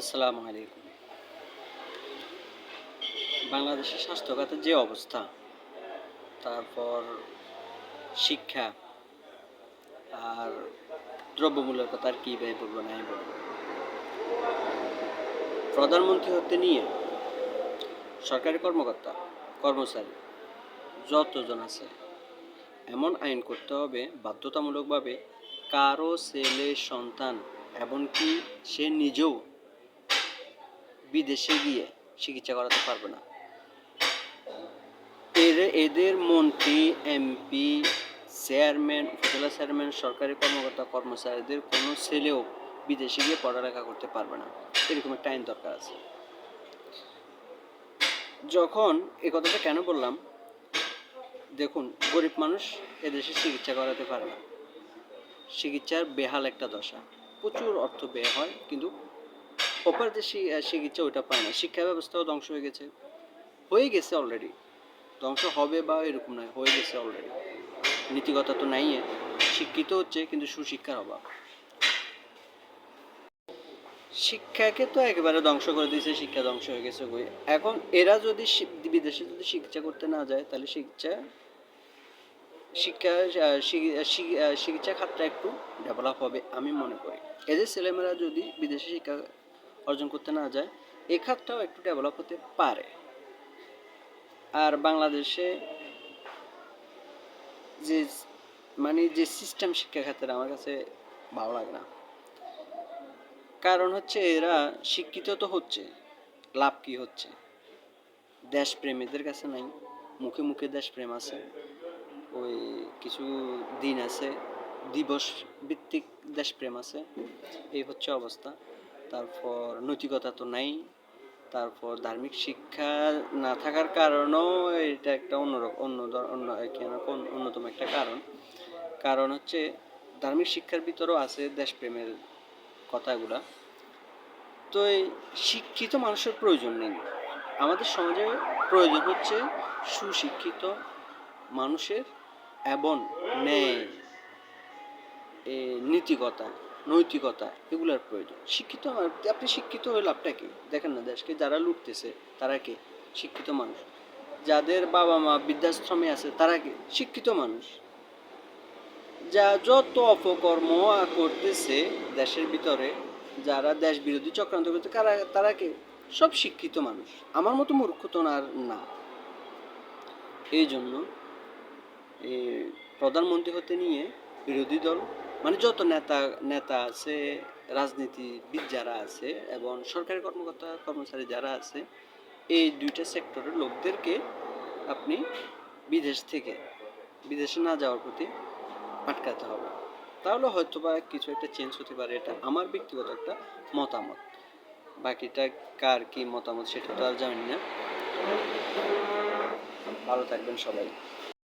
আসসালামু আলাইকুম। বাংলাদেশের স্বাস্থ্য খাতের যে অবস্থা, তারপর শিক্ষা আর দ্রব্যমূল্যের কথা আর কী ভাই বলব নাই বলব। প্রধানমন্ত্রী হতে নিয়ে সরকারি কর্মকর্তা, কর্মচারী যতজন আছে, এমন আইন করতে হবে বাধ্যতামূলকভাবে কারও ছেলে সন্তান, এমনকি সে নিজেও বিদেশে গিয়ে চিকিৎসা করাতে পারবে না। এদের এদের মন্ত্রী, এমপি, চেয়ারম্যান, উপজেলা চেয়ারম্যান, সরকারি কর্মকর্তা, কর্মচারীদের কোনো ছেলেও বিদেশে গিয়ে পড়ালেখা করতে পারবে না। এরকম একটা আইন দরকার আছে। যখন এ কথাটা কেন বললাম? দেখুন, গরিব মানুষ এদেশে চিকিৎসা করাতে পারে না। চিকিৎসার বেহাল একটা দশা। প্রচুর অর্থ ব্যয় হয়, কিন্তু প্রপার যে চিকিৎসা ওটা পায় না। শিক্ষা ব্যবস্থাও ধ্বংস হয়ে গেছে। হয়ে গেছে অলরেডি ধ্বংস হবে বা এরকম নয় হয়ে গেছে অলরেডি নীতিগতা তো নাই শিক্ষিত হচ্ছে কিন্তু সুশিক্ষার অভাব। শিক্ষাকে তো একেবারে ধ্বংস করে দিয়েছে শিক্ষা ধ্বংস হয়ে গেছে গই এখন এরা যদি বিদেশে যদি শিক্ষা করতে না যায় তাহলে শিক্ষা শিক্ষা আহ, শি- শি- আহ, চিকিৎসা খাতটা একটু ডেভেলপ হবে আমি মনে করি। এদের ছেলেমেয়েরা যদি বিদেশে শিক্ষা অর্জন করতে না যায় এই খাতটাও একটু ডেভেলপ হতে পারে। আর বাংলাদেশে যে মানে যে সিস্টেম শিক্ষা খাতের আমার কাছে ভালো লাগে না। কারণ হচ্ছে এরা শিক্ষিত তো হচ্ছে, লাভ কি হচ্ছে? দেশপ্রেম এদের কাছে নাই, মুখে মুখে দেশপ্রেম আছে, ওই কিছু দিন আছে, দিবস ভিত্তিক দেশপ্রেম আছে, এই হচ্ছে অবস্থা। তারপর নৈতিকতা তো নাই, তারপর ধার্মিক শিক্ষা না থাকার কারণেও এটা একটা অন্যরকম অন্য অন্য অন্যতম একটা কারণ। কারণ হচ্ছে ধার্মিক শিক্ষার ভিতরেও আছে দেশপ্রেমের কথাগুলা। তো এই শিক্ষিত মানুষের প্রয়োজন নেই। আমাদের সমাজে প্রয়োজন হচ্ছে সুশিক্ষিত মানুষের এবং ন্যায় নীতিকতা নৈতিকতা, এগুলোর প্রয়োজন। শিক্ষিত আপনি শিক্ষিত হয়ে লাভটা কি? দেখেন না, দেশকে যারা লুটতেছে, তারা কে? শিক্ষিত মানুষ। যাদের বাবা মা বৃদ্ধাশ্রমে আছে, তারা কে? শিক্ষিত মানুষ। যা যত অপকর্ম করতেছে দেশের ভিতরে, যারা দেশ বিরোধী চক্রান্ত করতে তারা তারা কে? সব শিক্ষিত মানুষ। আমার মতো মূর্খ তো আর না। এই জন্য প্রধানমন্ত্রী হতে নিয়ে বিরোধী দল মানে যত নেতা নেতা আছে রাজনীতিবিদ যারা আছে এবং সরকারি কর্মকর্তা, কর্মচারী যারা আছে, এই দুইটা সেক্টরের লোকদেরকে আপনি বিদেশ থেকে, বিদেশে না যাওয়ার প্রতি আটকাতে হবে। তাহলে হয়তো বা কিছু একটা চেঞ্জ হতে পারে, এটা আমার ব্যক্তিগত একটা মতামত। বাকিটা কার কি মতামত সেটা তো আর জানি না। ভালো থাকবেন সবাই।